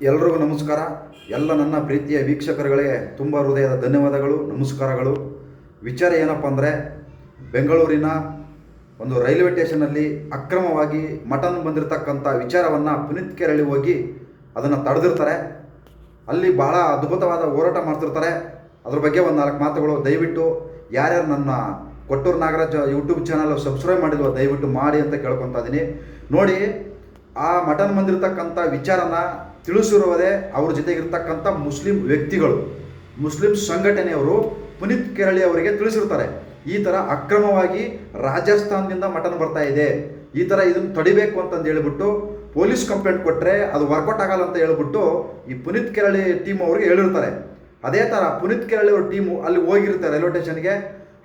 ಎಲ್ರಿಗೂ ನಮಸ್ಕಾರ. ಎಲ್ಲ ನನ್ನ ಪ್ರೀತಿಯ ವೀಕ್ಷಕರುಗಳಿಗೆ ತುಂಬ ಹೃದಯದ ಧನ್ಯವಾದಗಳು, ನಮಸ್ಕಾರಗಳು. ವಿಚಾರ ಏನಪ್ಪ ಅಂದರೆ, ಬೆಂಗಳೂರಿನ ಒಂದು ರೈಲ್ವೆ ಸ್ಟೇಷನಲ್ಲಿ ಅಕ್ರಮವಾಗಿ ಮಟನ್ ಬಂದಿರತಕ್ಕಂಥ ವಿಚಾರವನ್ನು ಪುನೀತ್ ಕೆರಳಿ ಹೋಗಿ ಅದನ್ನು ತಡೆದಿರ್ತಾರೆ. ಅಲ್ಲಿ ಬಹಳ ಅದ್ಭುತವಾದ ಹೋರಾಟ ಮಾಡ್ತಿರ್ತಾರೆ. ಅದ್ರ ಬಗ್ಗೆ ಒಂದು ನಾಲ್ಕು ಮಾತುಗಳು ದಯವಿಟ್ಟು ಯಾರ್ಯಾರು ನನ್ನ Kotturu Nagaraj YouTube channel subscribe ಮಾಡಿಲ್ವೋ ದಯವಿಟ್ಟು ಮಾಡಿ ಅಂತ ಕೇಳ್ಕೊತಾ ಇದ್ದೀನಿ ನೋಡಿ, ಆ ಮಟನ್ ಬಂದಿರತಕ್ಕಂಥ ವಿಚಾರನ ತಿಳಿಸಿರುವುದೇ ಅವ್ರ ಜೊತೆಗಿರ್ತಕ್ಕಂಥ ಮುಸ್ಲಿಂ ವ್ಯಕ್ತಿಗಳು, ಮುಸ್ಲಿಂ ಸಂಘಟನೆಯವರು ಪುನೀತ್ ಕೆರಳಿ ಅವರಿಗೆ ತಿಳಿಸಿರ್ತಾರೆ, ಈ ಥರ ಅಕ್ರಮವಾಗಿ ರಾಜಸ್ಥಾನದಿಂದ ಮಟನ್ ಬರ್ತಾ ಇದೆ, ಈ ಥರ ಇದನ್ನು ತಡಿಬೇಕು ಅಂತಂದು ಹೇಳಿಬಿಟ್ಟು ಪೊಲೀಸ್ ಕಂಪ್ಲೇಂಟ್ ಕೊಟ್ಟರೆ ಅದು ವರ್ಕೌಟ್ ಆಗಲ್ಲ ಅಂತ ಹೇಳ್ಬಿಟ್ಟು ಈ ಪುನೀತ್ ಕೆರಳಿ ಟೀಮ್ ಅವ್ರಿಗೆ ಹೇಳಿರ್ತಾರೆ. ಅದೇ ಥರ ಪುನೀತ್ ಕೆರಳಿ ಅವ್ರ ಟೀಮು ಅಲ್ಲಿ ಹೋಗಿರ್ತಾರೆ ರೈಲ್ವೆ ಸ್ಟೇಷನ್ಗೆ,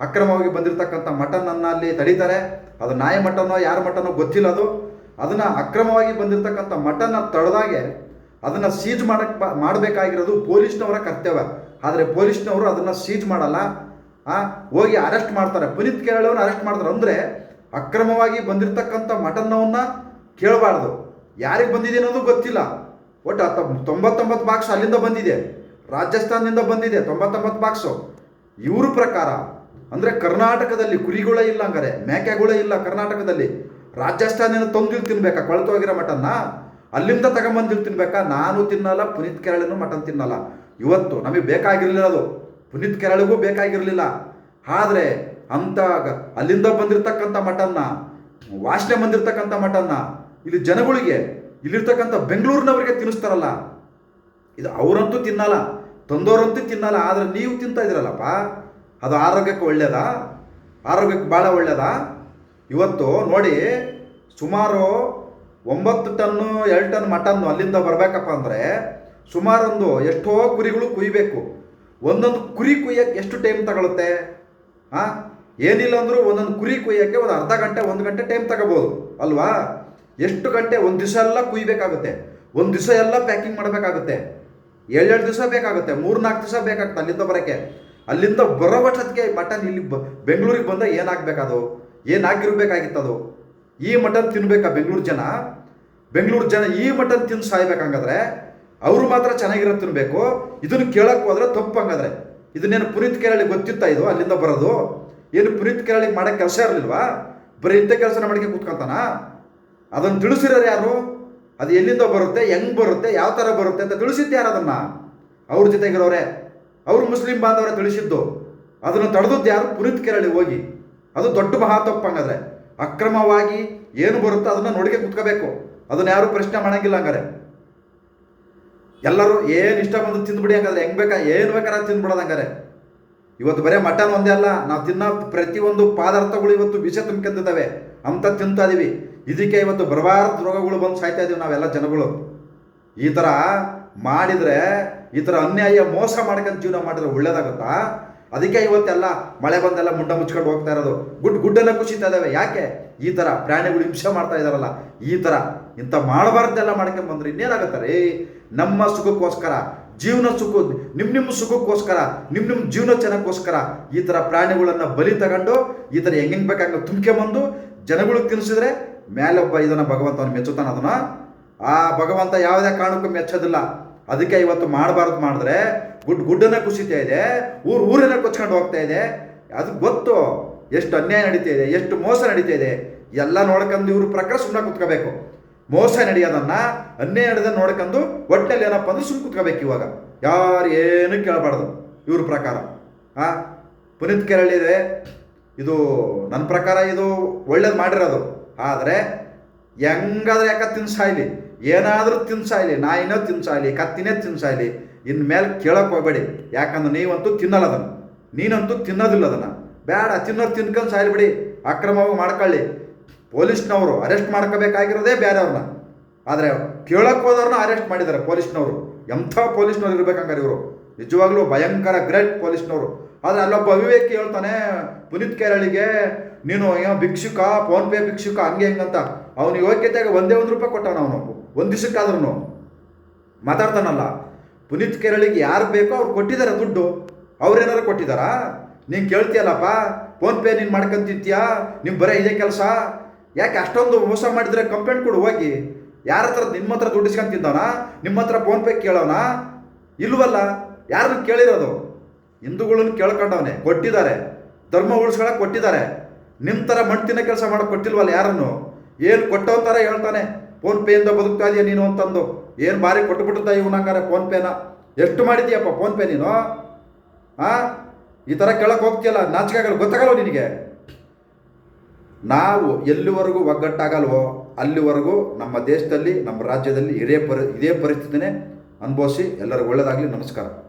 ಅಕ್ರಮವಾಗಿ ಬಂದಿರತಕ್ಕಂಥ ಮಟನನ್ನು ಅಲ್ಲಿ ತಡೀತಾರೆ. ಅದು ನಾಯಿ ಮಟನೋ ಯಾರ ಮಟನೋ ಗೊತ್ತಿಲ್ಲ ಅದು. ಅದನ್ನು ಅಕ್ರಮವಾಗಿ ಬಂದಿರತಕ್ಕಂಥ ಮಟನ್ನ ತಡೆದಾಗೆ ಅದನ್ನು ಸೀಜ್ ಮಾಡಕ್ಕೆ ಮಾಡಬೇಕಾಗಿರೋದು ಪೊಲೀಸ್ನವರ ಕರ್ತವ್ಯ. ಆದರೆ ಪೊಲೀಸ್ನವರು ಅದನ್ನು ಸೀಜ್ ಮಾಡಲ್ಲ. ಹೋಗಿ ಅರೆಸ್ಟ್ ಮಾಡ್ತಾರೆ. ಪುನೀತ್ ಕೇರಳವ್ರನ್ನ ಅರೆಸ್ಟ್ ಮಾಡ್ತಾರೆ. ಅಂದರೆ ಅಕ್ರಮವಾಗಿ ಬಂದಿರತಕ್ಕಂಥ ಮಟನ್ನವನ್ನ ಕೇಳಬಾರ್ದು. ಯಾರಿಗೆ ಬಂದಿದೆ ಅನ್ನೋದು ಗೊತ್ತಿಲ್ಲ. ಒಟ್ಟು ತೊಂಬತ್ತೊಂಬತ್ತು ಬಾಕ್ಸ್ ಅಲ್ಲಿಂದ ಬಂದಿದೆ. ರಾಜಸ್ಥಾನದಿಂದ ಬಂದಿದೆ. ತೊಂಬತ್ತೊಂಬತ್ತು ಬಾಕ್ಸು ಇವ್ರ ಪ್ರಕಾರ, ಅಂದರೆ ಕರ್ನಾಟಕದಲ್ಲಿ ಕುರಿಗಳೇ ಇಲ್ಲ ಹಂಗಾರೆ, ಮೇಕೆಗಳೇ ಇಲ್ಲ ಕರ್ನಾಟಕದಲ್ಲಿ. ರಾಜಸ್ಥಾನದಿಂದ ತಂದು ತಿನ್ಬೇಕಾ ಕೊಳ್ತೋಗಿರೋ ಮಟನ್ನ? ಅಲ್ಲಿಂದ ತಗೊಂಬಂದು ತಿನ್ಬೇಕಾ ನಾನು ತಿನ್ನಲ್ಲ, ಪುನೀತ್ ಕೆರಳನು ಮಟನ್ ತಿನ್ನಲ್ಲ. ಇವತ್ತು ನಮಗೆ ಬೇಕಾಗಿರಲಿಲ್ಲ ಅದು. ಪುನೀತ್ ಕೆರಳಿಗೂ ಬೇಕಾಗಿರಲಿಲ್ಲ. ಆದರೆ ಅಂತ ಅಲ್ಲಿಂದ ಬಂದಿರತಕ್ಕಂಥ ಮಟನ್ನ, ವಾಸನೆ ಬಂದಿರತಕ್ಕಂಥ ಮಟನ್ನ, ಇಲ್ಲಿ ಜನಗಳಿಗೆ, ಇಲ್ಲಿರ್ತಕ್ಕಂಥ ಬೆಂಗಳೂರಿನವರಿಗೆ ತಿನ್ನಿಸ್ತಾರಲ್ಲ. ಇದು ಅವರಂತೂ ತಿನ್ನಲ್ಲ, ತಂದೋರಂತೂ ತಿನ್ನಲ್ಲ, ಆದರೆ ನೀವು ತಿಂತಾ ಇದ್ದೀರಲ್ಲಪ್ಪ. ಅದು ಆರೋಗ್ಯಕ್ಕೆ ಒಳ್ಳೆಯದಾ ಆರೋಗ್ಯಕ್ಕೆ ಭಾಳ ಒಳ್ಳೆಯದಾ ಇವತ್ತು ನೋಡಿ, ಸುಮಾರು ಒಂಬತ್ತು ಟನ್ನು, ಎರಡು ಟನ್ ಮಟನ್ನು ಅಲ್ಲಿಂದ ಬರಬೇಕಪ್ಪ ಅಂದರೆ ಸುಮಾರೊಂದು ಎಷ್ಟೋ ಕುರಿಗಳು ಕುಯ್ಬೇಕು. ಒಂದೊಂದು ಕುರಿ ಕುಯ್ಯಕ್ಕೆ ಎಷ್ಟು ಟೈಮ್ ತಗೊಳುತ್ತೆ? ಹಾಂ ಏನಿಲ್ಲ ಅಂದರೂ ಒಂದೊಂದು ಕುರಿ ಕುಯ್ಯೋಕ್ಕೆ ಒಂದು ಅರ್ಧ ಗಂಟೆ, ಒಂದು ಗಂಟೆ ಟೈಮ್ ತಗೋಬೋದು. ಅಲ್ವಾ? ಎಷ್ಟು ಗಂಟೆ ಒಂದು ದಿವಸ ಎಲ್ಲ ಕುಯ್ಬೇಕಾಗುತ್ತೆ. ಒಂದು ದಿವಸ ಎಲ್ಲ ಪ್ಯಾಕಿಂಗ್ ಮಾಡಬೇಕಾಗುತ್ತೆ. ಏಳೆರಡು ದಿವಸ ಬೇಕಾಗುತ್ತೆ ಮೂರು ನಾಲ್ಕು ದಿವಸ ಬೇಕಾಗುತ್ತೆ ಅಲ್ಲಿಂದ ಬರೋಕ್ಕೆ. ಅಲ್ಲಿಂದ ಬರೋ ವರ್ಷಕ್ಕೆ ಮಟನ್ ಇಲ್ಲಿ ಬ, ಬೆಂಗಳೂರಿಗೆ ಬಂದಾಗ ಏನಾಗಬೇಕದು? ಅದು ಈ ಮಟನ್ ತಿನ್ಬೇಕಾ ಬೆಂಗಳೂರು ಜನ? ಬೆಂಗಳೂರು ಜನ ಈ ಮಟನ್ ತಿಂದು ಸಾಯ್ಬೇಕಂಗಾದ್ರೆ ಅವರು ಮಾತ್ರ ಚೆನ್ನಾಗಿರೋ ತಿನ್ಬೇಕು. ಇದನ್ನು ಕೇಳಕ್ಕೆ ಹೋದ್ರೆ ತಪ್ಪು ಹಂಗಾದ್ರೆ. ಇದನ್ನೇನು ಪುನೀತ್ ಕೇರಳಿ ಗೊತ್ತಿತ್ತಾ ಇದು, ಅಲ್ಲಿಂದ ಬರೋದು? ಏನು ಪುನೀತ್ ಕೇರಳಿಗೆ ಮಾಡೋಕ್ಕೆ ಕೆಲಸ ಇರಲಿಲ್ವಾ? ಬರೀ ಇಂಥ ಕೆಲಸನ ಮಾಡಕ್ಕೆ ಕೂತ್ಕೊಂತಾನ? ಅದನ್ನು ತಿಳಿಸಿರೋರು ಯಾರು? ಅದು ಎಲ್ಲಿಂದ ಬರುತ್ತೆ, ಹೆಂಗೆ ಬರುತ್ತೆ, ಯಾವ ಥರ ಬರುತ್ತೆ ಅಂತ ತಿಳಿಸಿದ್ದು ಯಾರು ಅದನ್ನು? ಅವ್ರ ಜೊತೆಗಿರೋರೆ. ಅವರು ಮುಸ್ಲಿಂ ಬಾಂಧವರೇ ತಿಳಿಸಿದ್ದು. ಅದನ್ನು ತಡೆದದ್ದು ಯಾರು? ಪುನೀತ್ ಕೆರಳಿ ಹೋಗಿ. ಅದು ದೊಡ್ಡ ಮಹಾ ತಪ್ಪು ಹಂಗಾದ್ರೆ. ಅಕ್ರಮವಾಗಿ ಏನು ಬರುತ್ತೋ ಅದನ್ನು ನೋಡಿಕೆ ಕುತ್ಕೋಬೇಕು. ಅದನ್ನ ಯಾರು ಪ್ರಶ್ನೆ ಮಾಡಂಗಿಲ್ಲ ಹಂಗಾರೆ ಎಲ್ಲರೂ ಏನು ಇಷ್ಟ ಬಂದು ತಿಂದ್ಬಿಡಿ ಹಂಗಾದ್ರೆ, ಹೆಂಗ್ ಬೇಕಾ, ಏನು ಬೇಕಾರ ತಿಂದ್ಬಿಡೋದು ಹಂಗಾರೆ ಇವತ್ತು ಬರೀ ಮಟನ್ ಒಂದೇ ಅಲ್ಲ, ನಾವು ತಿನ್ನೋ ಪ್ರತಿಯೊಂದು ಪದಾರ್ಥಗಳು ಇವತ್ತು ವಿಷ ತುಂಬ್ಕೊಂಡಿದ್ದಾವೆ, ಅಂತ ತಿಂತಾ ಇದೀವಿ. ಇದಕ್ಕೆ ಇವತ್ತು ಬರಬಾರ್ದು ರೋಗಗಳು ಬಂದು ಸಾಯ್ತಾ ಇದೀವಿ ನಾವೆಲ್ಲ ಜನಗಳು. ಈ ಥರ ಮಾಡಿದರೆ, ಈ ಥರ ಅನ್ಯಾಯ ಮೋಸ ಮಾಡ್ಕೊಂಡು ಜೀವನ ಮಾಡಿದ್ರೆ ಒಳ್ಳೇದಾಗುತ್ತಾ? ಅದಕ್ಕೆ ಇವತ್ತೆಲ್ಲ ಮಳೆ ಬಂದೆಲ್ಲ ಮುಂಡ ಮುಚ್ಕೊಂಡು ಹೋಗ್ತಾ ಇರೋದು. ಗುಡ್ ಗುಡ್ಡನ್ನ ಕುಸಿತಾ ಇದ್ದಾವೆ. ಯಾಕೆ? ಈ ಥರ ಪ್ರಾಣಿಗಳು ಹಿಂಸೆ ಮಾಡ್ತಾ ಇದ್ದಾರಲ್ಲ, ಈ ಥರ ಇಂಥ ಮಾಡಬಾರ್ದೆಲ್ಲ ಮಾಡ್ಕೊಂಡ್ ಬಂದ್ರೆ ಇನ್ನೇನಾಗುತ್ತೆ ರೀ? ನಮ್ಮ ಸುಖಕ್ಕೋಸ್ಕರ, ಜೀವನ ಸುಖ ನಿಮ್ಮ ನಿಮ್ಮ ಸುಖಕ್ಕೋಸ್ಕರ ನಿಮ್ಮ ನಿಮ್ಮ ಜೀವನ ಚೆನ್ನಕ್ಕೋಸ್ಕರ ಈ ಥರ ಪ್ರಾಣಿಗಳನ್ನು ಬಲಿ ತಗೊಂಡು, ಈ ಥರ ಹೆಂಗೆ ಬೇಕಾಗ ತುಂಬ್ಕೊಂಬಂದು ಜನಗಳಿಗೆ ತಿನ್ನಿಸಿದ್ರೆ ಒಬ್ಬ ಇದನ್ನು ಅವನು ಮೆಚ್ಚುತ್ತಾನ ಅದನ್ನ. ಆ ಭಗವಂತ ಯಾವುದೇ ಕಾರಣಕ್ಕೂ ಮೆಚ್ಚೋದಿಲ್ಲ. ಅದಕ್ಕೆ ಇವತ್ತು ಮಾಡಬಾರ್ದು ಮಾಡಿದ್ರೆ ಗುಡ್, ಗುಡ್ಡನ್ನ ಕುಸಿತಾ ಇದೆ, ಊರು ಊರನ್ನ ಕೊಚ್ಕೊಂಡು ಹೋಗ್ತಾ ಇದೆ. ಅದು ಗೊತ್ತು, ಎಷ್ಟು ಅನ್ಯಾಯ ನಡೀತಾ ಇದೆ, ಎಷ್ಟು ಮೋಸ ನಡೀತಾ ಇದೆ. ಎಲ್ಲ ನೋಡ್ಕೊಂಡು ಇವರು ಪ್ರಕಾರ ಸುಮ್ಮನೆ ಕುತ್ಕೋಬೇಕು. ಮೋಸ ನಡೆಯೋದನ್ನ ಅನ್ಯಾಯ ನಡೆದ ನೋಡ್ಕೊಂಡು ಒಟ್ಟಲ್ಲಿ ಏನಪ್ಪ ಅಂದ್ರೆ ಸುಮ್ಮನೆ ಕುತ್ಕೋಬೇಕು ಇವಾಗ. ಯಾರು ಏನು ಕೇಳಬಾರ್ದು ಇವ್ರ ಪ್ರಕಾರ. ಆ, ಪುನೀತ್ ಕೇರಳಿದೆ ಇದು ನನ್ನ ಪ್ರಕಾರ ಇದು ಒಳ್ಳೇದು ಮಾಡಿರೋದು. ಆದರೆ, ಹೆಂಗಾದ್ರೆ ಯಾಕ ತಿನ್ಸಾಯ್ಲಿ ಏನಾದರೂ ತಿನ್ಸಾಯ್ಲಿ ನಾಯಿನೋ ತಿನ್ಸಾಯ್ಲಿ ಕತ್ತಿನೇ ತಿನ್ಸಾಯ್ಲಿ ಇನ್ನು ಮೇಲೆ ಕೇಳೋಕೆ ಹೋಗ್ಬೇಡಿ. ಯಾಕಂದ್ರೆ ನೀವಂತೂ ತಿನ್ನಲ್ಲ ಅದನ್ನು ನೀನಂತೂ ತಿನ್ನೋದಿಲ್ಲ ಅದನ್ನು ಬೇಡ ತಿನ್ನೋರು ತಿನ್ಕೊಂಡು ಸಾಯ್ಬಿಡಿ. ಅಕ್ರಮವಾಗಿ ಮಾಡ್ಕೊಳ್ಳಿ. ಪೊಲೀಸ್ನವರು ಅರೆಸ್ಟ್ ಮಾಡ್ಕೋಬೇಕಾಗಿರೋದೇ ಬೇರೆಯವ್ರನ್ನ. ಆದರೆ ಕೇಳಕ್ಕೆ ಹೋದವ್ರನ್ನ ಅರೆಸ್ಟ್ ಮಾಡಿದ್ದಾರೆ ಪೊಲೀಸ್ನವರು. ಎಂಥ ಪೊಲೀಸ್ನವ್ರು ಇರ್ಬೇಕಂಗಾರೆ ಇವರು. ನಿಜವಾಗ್ಲೂ ಭಯಂಕರ ಗ್ರೇಟ್ ಪೊಲೀಸ್ನವರು. ಆದರೆ ಅಲ್ಲೊಬ್ಬ ಅವಿವೇಕಿ ಹೇಳ್ತಾನೆ, ಪುನೀತ್ ಕೇರಳಿಗೆ, ನೀನು ಏನೋ ಭಿಕ್ಷುಕ, ಫೋನ್ ಪೇ ಭಿಕ್ಷುಕ, ಹಂಗೆ ಹೆಂಗಂತ. ಅವನು ಯೋಗ್ಯತೆಗೆ ಒಂದೇ ಒಂದು ರೂಪಾಯಿ ಕೊಟ್ಟವನು ಅವನು. ಒಂದು ದಿವಸಕ್ಕಾದ್ರೂ ಮಾತಾಡ್ತಾನಲ್ಲ. ಪುನೀತ್ ಕೇರಳಿಗೆ ಯಾರು ಬೇಕೋ ಅವ್ರು ಕೊಟ್ಟಿದ್ದಾರೆ ದುಡ್ಡು. ಅವ್ರೇನಾರು ಕೊಟ್ಟಿದ್ದಾರಾ ನೀನು ಕೇಳ್ತೀಯಲ್ಲಪ್ಪ? ಫೋನ್ ಪೇ ನೀನು ಮಾಡ್ಕೊಂತಿದ್ಯಾ? ನಿಮ್ಮ ಬರೀ ಇದೇ ಕೆಲಸ? ಯಾಕೆ ಅಷ್ಟೊಂದು ಮೋಸ ಮಾಡಿದರೆ ಕಂಪ್ಲೇಂಟ್ ಕೊಡು, ಹೋಗಿ. ಯಾರ ಹತ್ರ ನಿಮ್ಮ ಹತ್ರ ದುಡ್ಡು ಇಸ್ಕೊಂಡ್ ನಿಮ್ಮ ಹತ್ರ ಫೋನ್ ಪೇ ಕೇಳೋನ? ಇಲ್ವಲ್ಲ ಯಾರನ್ನು ಕೇಳಿರೋದು? ಹಿಂದೂಗಳನ್ನು ಕೇಳ್ಕೊಂಡವನೆ, ಕೊಟ್ಟಿದ್ದಾರೆ. ಧರ್ಮ ಉಳಿಸ್ಕೊಳಕ್ಕೆ ಕೊಟ್ಟಿದ್ದಾರೆ. ನಿಮ್ಮ ಥರ ತಿನ್ನೋ ಕೆಲಸ ಮಾಡೋಕ್ಕೆ ಕೊಟ್ಟಿಲ್ವಲ್ಲ ಯಾರನ್ನು? ಏನು ಕೊಟ್ಟೋ ಥರ ಹೇಳ್ತಾನೆ. ಫೋನ್ ಪೇಯಿಂದ ಬದುಕ್ತಾ ಇದೆಯಾ ನೀನು ಅಂತಂದು. ಏನು ಕೊಟ್ಟುಬಿಟ್ಟುತ್ತಾ ಇವನಂಗಾರೆ ಫೋನ್ ಪೇನ ಎಷ್ಟು ಮಾಡಿದೀಯಪ್ಪ ಫೋನ್ ಪೇ ನೀನು? ಆ? ಈ ಥರ ಕೇಳಕ್ಕೆ ಹೋಗ್ತೀಯಲ್ಲ, ನಾಚಿಕೆಗಳು ಗೊತ್ತಾಗಲ್ವ ನಿನಗೆ? ನಾವು ಎಲ್ಲಿವರೆಗೂ ಒಗ್ಗಟ್ಟಾಗಲ್ವೋ, ಅಲ್ಲಿವರೆಗೂ ನಮ್ಮ ದೇಶದಲ್ಲಿ, ನಮ್ಮ ರಾಜ್ಯದಲ್ಲಿ ಇದೇ ಪರಿ, ಇದೇ ಪರಿಸ್ಥಿತಿನೇ ಅನುಭವಿಸಿ ಎಲ್ಲರಿಗೂ ಒಳ್ಳೆಯದಾಗಲಿ ನಮಸ್ಕಾರ.